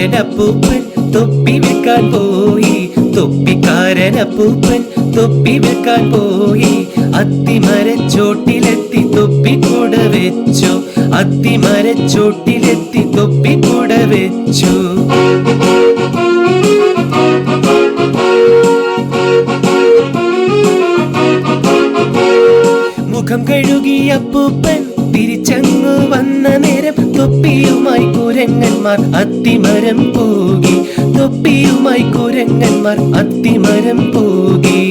തൊപ്പിക്കാരനപ്പൂപ്പൻ തൊപ്പി വെക്കാൻ പോയി. തൊപ്പിക്കാരനപ്പൂപ്പൻ തൊപ്പി വെക്കാൻ പോയി. അത്തിമരച്ചോട്ടിലെത്തി തൊപ്പി കൂട വെച്ചു. അത്തിമരച്ചോട്ടിലെത്തി തൊപ്പി കൂട വെച്ചു. മുഖം കഴുകിയ പൂപ്പൻ കുരങ്ങന്മാർ അത്തിമരം പോകി. തൊപ്പിയുമായി കുരങ്ങന്മാർ അത്തിമരം പോകി.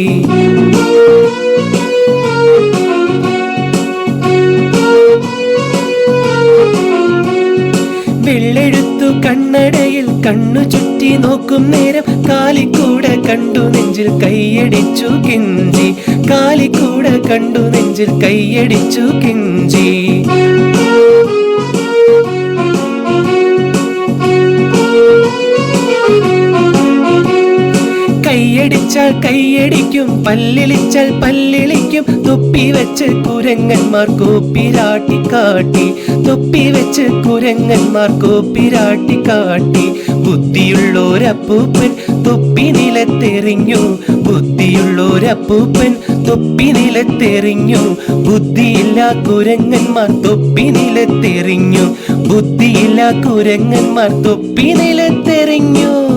വെള്ളെഴുത്തു കണ്ണടയിൽ കണ്ണു ചുറ്റി നോക്കും നേരം. കാലിക്കൂടെ കണ്ടു നെഞ്ചിൽ കൈയടിച്ചു കിഞ്ചി. കാലിക്കൂടെ കണ്ടു നെഞ്ചിൽ കൈയടിച്ചു കിഞ്ചി. കൈയടിച്ചാൽ കൈയടിക്കും പല്ലിളിച്ചാൽ പല്ലിളിക്കും. തൊപ്പി വെച്ച് കുരങ്ങന്മാർ കോപ്പിരാട്ടി കാട്ടി. തൊപ്പി വെച്ച് കുരങ്ങന്മാർ കോപ്പിരാട്ടി കാട്ടി. ബുദ്ധിയുള്ളോരപ്പൂപ്പൻ തൊപ്പി നിലത്തെറിഞ്ഞു. ബുദ്ധിയുള്ളോരപ്പൂപ്പൻ തൊപ്പി നിലത്തെറിഞ്ഞു. ബുദ്ധിയില്ല കുരങ്ങന്മാർ തൊപ്പി നിലത്തെറിഞ്ഞു. ബുദ്ധിയില്ല കുരങ്ങന്മാർ തൊപ്പി നിലത്തെറിഞ്ഞു.